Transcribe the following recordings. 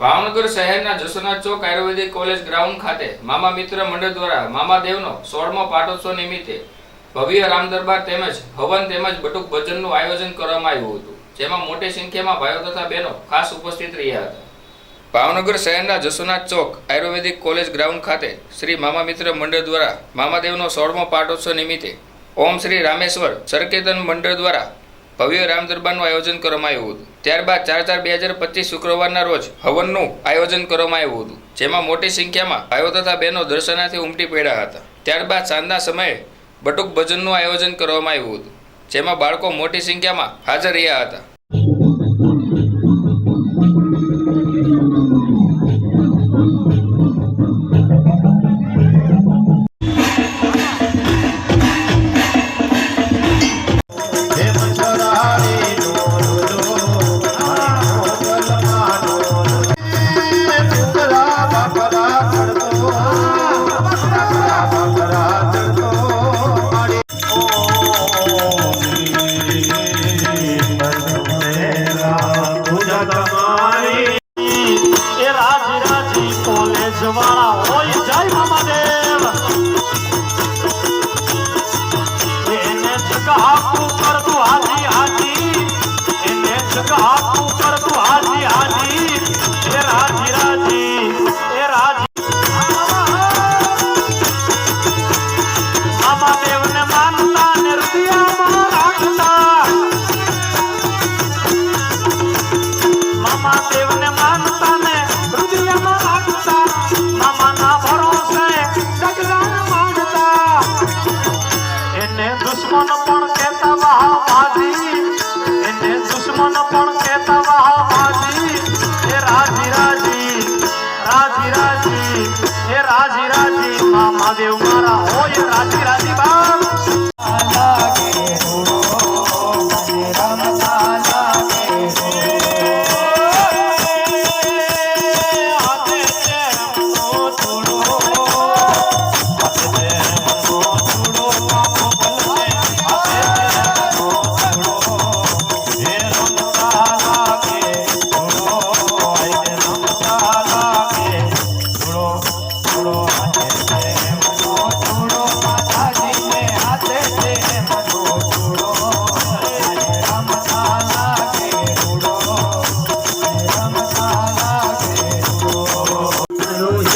ભાવનગર શહેરના જસોનાથ ચોક આયુર્વેદિક college ground ખાતે મામા મિત્ર મંડળ દ્વારા મામા દેવનો સોળમો પાટોત્સવ નિમિત્તે ભવ્ય રામ દરબાર તેમજ હવન તેમજ બટુક ભજનનું આયોજન કરવામાં આવ્યું હતું, જેમાં મોટી સંખ્યામાં ભાઈઓ તથા બહેનો ખાસ ઉપસ્થિત રહ્યા હતા. ભાવનગર શહેરના જસોનાથ ચોક આયુર્વેદિક કોલેજ ગ્રાઉન્ડ ખાતે શ્રી મામા મિત્ર મંડળ દ્વારા મામાદેવનો સોળમો પાટોત્સવ નિમિત્તે ઓમ શ્રી રામેશ્વર સરકેતન મંડળ દ્વારા ભવ્ય રામ દરબારનું આયોજન કરવામાં આવ્યું હતું. ત્યારબાદ ચાર ચાર બે હજાર પચીસ શુક્રવારના રોજ હવનનું આયોજન કરવામાં આવ્યું હતું. જેમાં મોટી સંખ્યામાં ભાઈઓ તથા બહેનો દર્શનાથી ઉમટી પડ્યા હતા. ત્યારબાદ સાંજના સમયે બટુક ભજનનું આયોજન કરવામાં આવ્યું હતું. જેમાં બાળકો મોટી સંખ્યામાં હાજર રહ્યા હતા. એ રાજી રાજી કોલેજ વાળા હોય જય મહાદેવ. એને જગાપું કરતું મારા હોય રાજી રાજી બાપ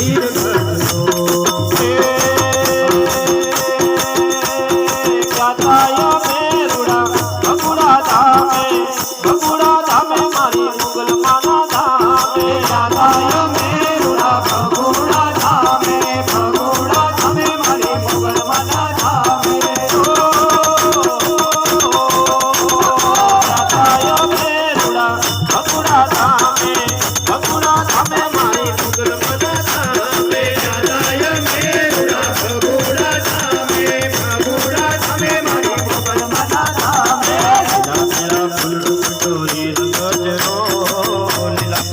Yeah.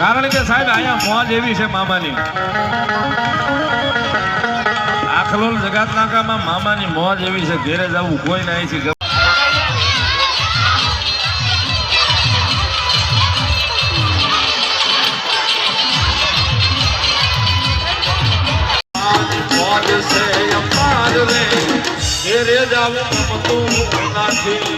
કારણ કે સાહેબ, અહીંયા મોજ એવી છે મામાની. આખલોલ જગાત નાકામાં મામાની મોજ એવી છે, ઘેરે જવું કોઈ નહીં છે મોજ છે અંબાર રે ઘેરે જવું તું નથી